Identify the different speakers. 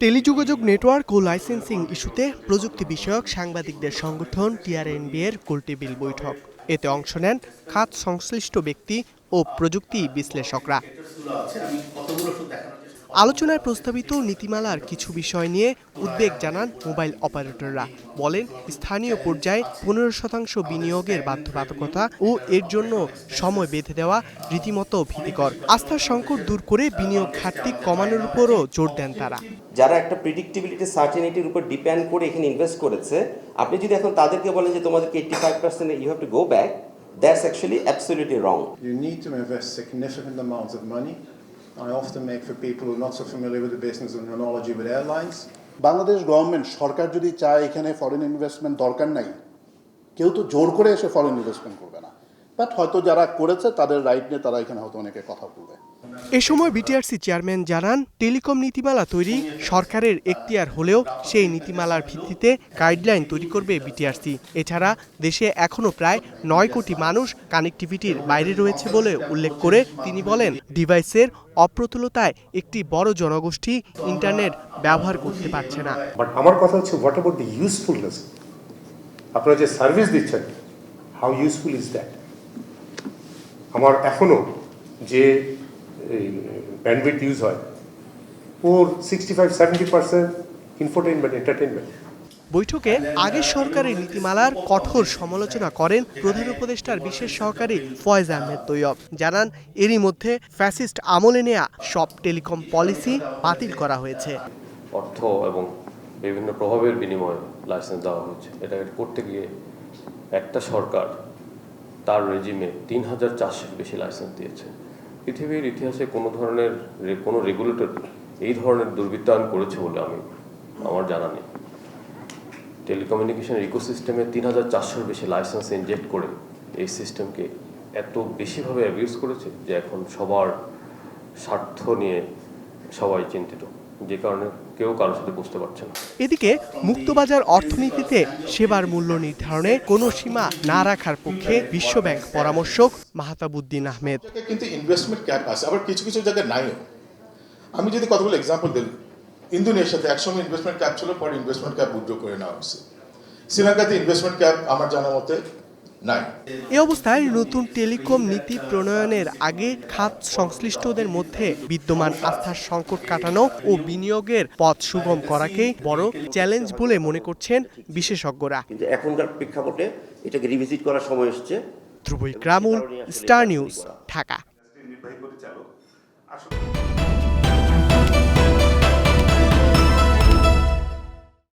Speaker 1: টেলিযোগাযোগ নেটওয়ার্ক ও লাইসেন্সিং ইস্যুতে প্রযুক্তি বিষয়ক সাংবাদিকদের সংগঠন টিআরএনবি এর গোলটেবিল বৈঠক। এতে অংশ নেন খাত সংশ্লিষ্ট ব্যক্তি ও প্রযুক্তি বিশ্লেষকরা। আলোচনায় প্রস্তাবিত নীতিমালার কিছু বিষয় নিয়ে উদ্বেগ জানান মোবাইল অপারেটররা। বলেন স্থানীয় পর্যায়ে পনেরো শতাংশ বিনিয়োগের বাধ্যবাধকতা ও এর জন্য সময় বেঁধে দেওয়া রীতিমতো ভীতিকর। আস্থার সংকট দূর করে বিনিয়োগ ঘাটতি কমানোর উপরও জোর দেন তারা।
Speaker 2: যারা একটা প্রিডিক্টিবিলিটি সার্টেনিটির উপর ডিপেন্ড করে এখানে ইনভেস্ট করেছে আপনি যদি এখন তাদেরকে বলেন যে তোমাদেরকে eighty five percent you have to go back that's actually absolutely wrong
Speaker 3: You need to invest significant amounts of money. I often make for people who are not so familiar with the business and analogy with airlines.
Speaker 4: Bangladesh government সরকার যদি চায় এখানে foreign investment দরকার নাই কেউ তো জোর করে এসে ফরেন ইনভেস্টমেন্ট করবে না বাট হয়তো যারা করেছে তাদের রাইট নিয়ে তারা এখানে হয়তো অনেকে কথা বলবে।
Speaker 1: এ সময় বিটিআরসি চেয়ারম্যান জানান টেলিকম নীতিমালা তৈরি সরকারের এখতিয়ার হলেও সেই নীতিমালার ভিত্তিতে গাইডলাইন তৈরি করবে বিটিআরসি এছাড়া দেশে এখনও প্রায় নয় কোটি মানুষ কানেক্টিভিটির বাইরে রয়েছে বলে উল্লেখ করে তিনি বলেন ডিভাইসের অপ্রতুলতায় একটি বড় জনগোষ্ঠী ইন্টারনেট ব্যবহার করতে পারছে না।
Speaker 5: বাট আমার কথা হচ্ছে হোয়াট অ্যাবাউট দ্য ইউজফুলনেস আপনারা যে সার্ভিস দিচ্ছেন হাউ ইউজফুল ইজ দ্যাট আমার এখনও যে ব্যান্ডউইথ ইউজ হয় ওর sixty five seventy percent infotainment entertainment
Speaker 1: বৈঠকে আগের সরকারের নীতিমালার কঠোর সমালোচনা করেন প্রধান উপদেষ্টার বিশেষ সহকারী ফয়েজ আহমেদ তৈয়ব। জানান এরই মধ্যে ফ্যাসিস্ট আমলে নেয়া সব টেলিকম পলিসি বাতিল করা হয়েছে।
Speaker 6: অর্থ এবং বিভিন্ন প্রভাবের বিনিময়ে লাইসেন্স দেওয়া হয়েছে। এটা করতে গিয়ে একটা সরকার তার রেজিমে তিন হাজার চারশোর বেশি লাইসেন্স দিয়েছে। পৃথিবীর ইতিহাসে কোনো ধরনের কোনো রেগুলেটর এই ধরনের দুর্বৃত্তায়ন করেছে বলে আমি, আমার জানা নেই। টেলিকমিউনিকেশন ইকোসিস্টেমে তিন হাজার চারশোর বেশি লাইসেন্স ইনজেক্ট করে এই সিস্টেমকে এত বেশিভাবে অ্যাবিউজ করেছে যে এখন সবার স্বার্থ নিয়ে সবাই চিন্তিত। যে কারণে কেউ কারোর সাথে বুঝতে পারছে না।
Speaker 1: এদিকে মুক্তবাজার অর্থনীতিতে সেবার মূল্য নির্ধারণে কোনো সীমা না রাখার পক্ষে বিশ্বব্যাংক পরামর্শক মাহতাবুদ্দিন আহমেদ।
Speaker 7: কিন্তু ইনভেস্টমেন্ট ক্যাপ আছে আবার কিছু কিছু জায়গায় নাইও আমি যদি কতগুলো এক্সাম্পল দিই ইন্দোনেশিয়াতে একসময় ইনভেস্টমেন্ট ক্যাপ ছিল পরে ইনভেস্টমেন্ট ক্যাপ উইথড্র করে নেওয়া হয়েছে। শ্রীলঙ্কাতে ইনভেস্টমেন্ট ক্যাপ আমার জানা মতে নাই।
Speaker 1: এ অবস্থায় নতুন টেলিকম নীতি প্রণয়নের আগে খাত সংশ্লিষ্টদের মধ্যে বিদ্যমান আস্থার সংকট কাটানো ও বিনিয়োগের পথ সুগম করাকেই বড় চ্যালেঞ্জ বলে মনে করছেন বিশেষজ্ঞরা।
Speaker 2: কিন্তু এখনকার প্রেক্ষাপটে এটাকে রিভিজিট করার সময় এসেছে।
Speaker 1: ধ্রুবই গ্রামুল স্টার নিউজ ঢাকা।
Speaker 5: নির্বাহী পরিচালক আসলে